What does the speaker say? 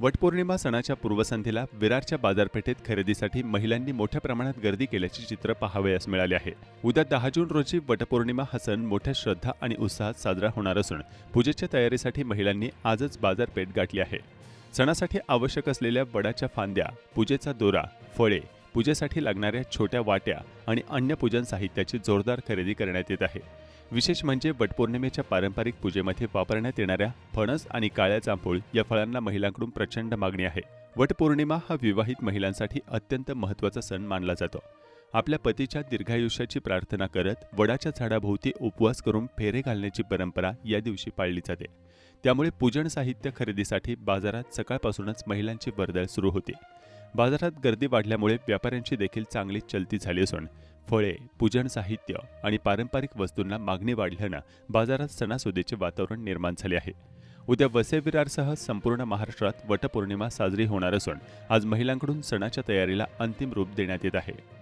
वटपौर्णिमा सणाच्या पूर्वसंध्येला विरारच्या बाजारपेठेत खरेदीसाठी महिलांनी मोठ्या प्रमाणात गर्दी केल्याचे चित्र पाहावयास मिळाले आहे. उद्या दहा जून रोजी वटपौर्णिमा हा सण मोठ्या श्रद्धा आणि उत्साहात साजरा होणार असून पूजेच्या तयारीसाठी महिलांनी आजच बाजारपेठ गाठली आहे. सणासाठी आवश्यक असलेल्या वडाच्या फांद्या पूजेचा दोरा फळे पूजेसाठी लागणाऱ्या छोट्या वाट्या आणि अन्य पूजन साहित्याची जोरदार खरेदी करण्यात येत आहे. विशेष म्हणजे वटपौर्णिमेच्या पारंपरिक पूजेमध्ये वापरण्यात येणाऱ्या फणस आणि काळ्या जांभूळ या फळांना महिलांकडून प्रचंड मागणी आहे. वटपौर्णिमा हा विवाहित महिलांसाठी अत्यंत महत्त्वाचा सण मानला जातो. आपल्या पतीच्या दीर्घायुष्याची प्रार्थना करत वडाच्या झाडाभोवती उपवास करून फेरे घालण्याची परंपरा या दिवशी पाळली जाते. त्यामुळे पूजन साहित्य खरेदीसाठी बाजारात सकाळपासूनच महिलांची वर्दळ सुरू होती. बाजारात गर्दी वाढल्यामुळे व्यापाऱ्यांची देखील चांगली चलती झाली असून फळे पूजन साहित्य आणि पारंपरिक वस्तूंना मागणी वाढल्यानं बाजारात सणासुदीचे वातावरण निर्माण झाले आहे. उद्या वसे विरारसह संपूर्ण महाराष्ट्रात वटपौर्णिमा साजरी होणार असून आज महिलांकडून सणाच्या तयारीला अंतिम रूप देण्यात येत आहे.